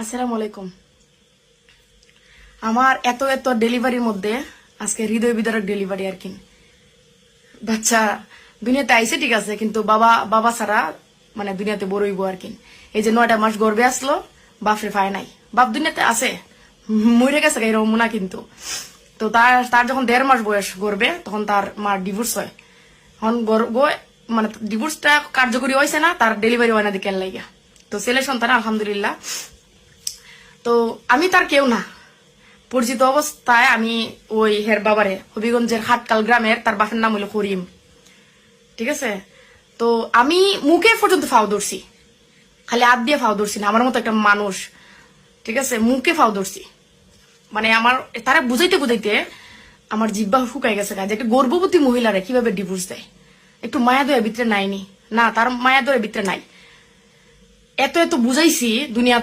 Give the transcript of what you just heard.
আসসালামু আলাইকুম। আমার এত এত ডেলিভারির মধ্যে আজকে হৃদয় বিদারক ডেলিভারি আর কি। বাচ্চা, দুনিয়াতে আইসে ঠিক আছে, কিন্তু বাবা বাবা ছাড়া মানে দুনিয়াতে বড়ইব আর কি। এই যে নয়টা মাস গর্বে আসলো, বাপরে পায় নাই। বাপ দুনিয়াতে আছে, মরে গেছে এরকম না কিন্তু। তো তার তার যখন দেড় মাস বয়স গর্বে, তখন তার মার ডিভোর্স হয়। এখন গর্ব মানে ডিভোর্সটা কার্যকরী হয়েছে না, তার ডেলিভারি হয় না দিকে লাইগা। তো ছেলে সন্তান, আলহামদুলিল্লাহ। তো আমি তার কেউ না। পরিচিত অবস্থায় আমি ওই হের বাবারে, হবিগঞ্জের হাটকাল গ্রামের, তার বাপের নাম হলো করিম। ঠিক আছে? তো আমি মুখে পর্যন্ত ফাও ধরছি। খালি হাত দিয়ে ফাও ধরছি না, আমার মতো একটা মানুষ। ঠিক আছে? মুখে ফাও ধরছি। মানে আমার, তারা বুঝাইতে বুঝাইতে আমার জিব্বা শুকাই গেছে কাজে একটা গর্ভবতী মহিলারা কীভাবে ডিভোর্স দেয়। একটু মায়া দয়া ভিতরে নাইনি। না, তার মায়া দয়া ভিতরে নাই। এত এত বুঝাইছি দুনিয়া